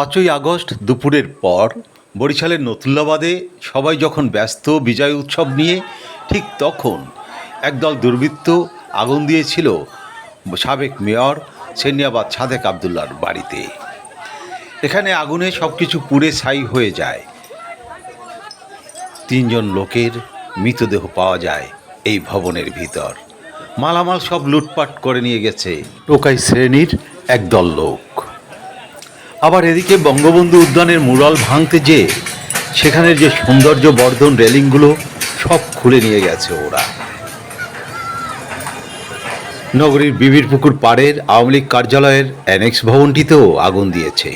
পাঁচই আগস্ট দুপুরের পর বরিশালের নতুল্লাবাদে সবাই যখন ব্যস্ত বিজয় উৎসব নিয়ে, ঠিক তখন একদল দুর্বৃত্ত আগুন দিয়েছিল সাবেক মেয়র সেনিয়াবাদ সাদেক আবদুল্লার বাড়িতে। এখানে আগুনে সব কিছু পুড়ে ছাই হয়ে যায়। তিনজন লোকের মৃতদেহ পাওয়া যায় এই ভবনের ভিতর। মালামাল সব লুটপাট করে নিয়ে গেছে। টোকাই শ্রেণির একদল লোক। আবার এদিকে বঙ্গবন্ধু উদ্যানের মুরাল ভাঙতে যে সেখানের যে সৌন্দর্য বর্ধন রেলিংগুলো সব খুলে নিয়ে গেছে ওরা। নগরীর বিবির পুকুর পাড়ের আওয়ামী লীগ কার্যালয়ের অ্যানেক্স ভবনটিতেও আগুন দিয়েছে।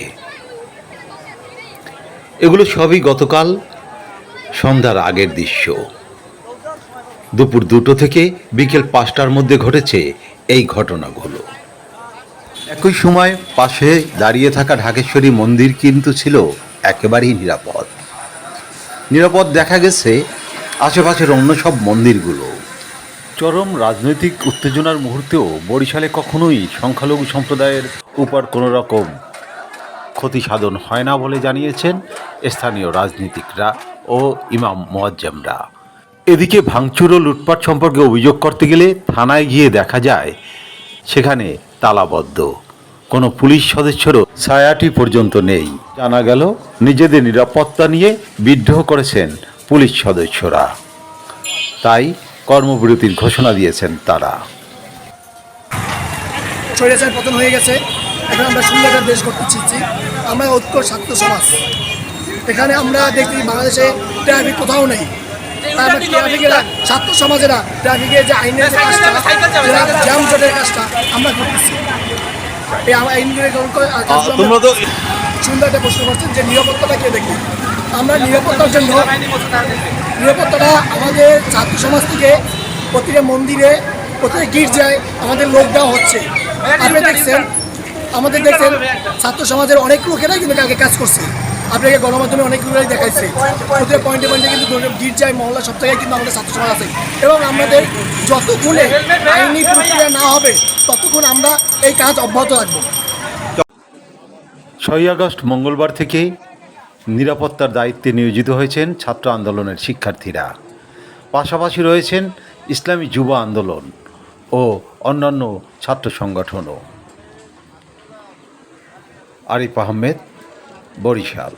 এগুলো সবই গতকাল সন্ধ্যার আগের দৃশ্য। দুপুর দুটো থেকে বিকেল পাঁচটার মধ্যে ঘটেছে এই ঘটনাগুলো। একই সময় পাশে দাঁড়িয়ে থাকা ঢাকেশ্বরী মন্দির কিন্তু ছিল একেবারেই নিরাপদ। নিরাপদ দেখা গেছে আশেপাশের অন্য সব মন্দিরগুলো। চরম রাজনৈতিক উত্তেজনার মুহূর্তেও বরিশালে কখনোই সংখ্যালঘু সম্প্রদায়ের উপর কোনো রকম ক্ষতি সাধন হয় না বলে জানিয়েছেন স্থানীয় রাজনীতিকরা ও ইমাম মোয়াজ্জেমরা। এদিকে ভাঙচুর ও লুটপাট সম্পর্কে অভিযোগ করতে গেলে থানায় গিয়ে দেখা যায়, সেখানে তালাবদ্ধ। কোনো পুলিশ সদস্যরও ছায়াটি পর্যন্ত নেই। জানা গেল, নিজেদের নিরাপত্তা নিয়ে বিদ্রোহ করেছেন পুলিশ সদস্যরা। তাই কর্মবিরতির ঘোষণা দিয়েছেন তারা। পতন হয়ে গেছে। এখন আমরা সুন্দর দেশ আমরা সমাজ। এখানে আমরা দেখি বাংলাদেশে ট্রাফিক কোথাও নেই। ট্রাফিকেরা ছাত্র সমাজেরা ট্রাফিকের যে আইনের কাজটা জ্যাম জটের কাজটা আমরা করতেছি। এই কাজগুলো আমরা সুন্দর একটা প্রশ্ন করছেন যে নিরাপত্তাটা কে দেখবে আমরা নিরাপত্তার জন্য নিরাপত্তাটা আমাদের ছাত্র সমাজ থেকে প্রতিটা মন্দিরে প্রতিটা গির্জায় আমাদের লোক দেওয়া হচ্ছে। আপনি দেখছেন আমাদের দেখছেন ছাত্র সমাজের অনেক লোকেরাই কিন্তু কালকে কাজ করছে। আপনাকে গণমাধ্যমে অনেক লোকেরাই দেখাইছে। প্রতিটা পয়েন্টে পয়েন্টে কিন্তু গির্জায় মহল্লা সব জায়গায় কিন্তু আমাদের ছাত্র সমাজ আছে। এবং আমাদের যতক্ষণে আইনি প্রক্রিয়া না হবে, ততক্ষণ আমরা এই কাজ অব্যাহত রাখব। ছয় আগস্ট মঙ্গলবার থেকে নিরাপত্তার দায়িত্বে নিয়োজিত হয়েছেন ছাত্র আন্দোলনের শিক্ষার্থীরা। পাশাপাশি রয়েছেন ইসলামী যুব আন্দোলন ও অন্যান্য ছাত্র সংগঠনও। আরিফ আহমেদ বরিশাল।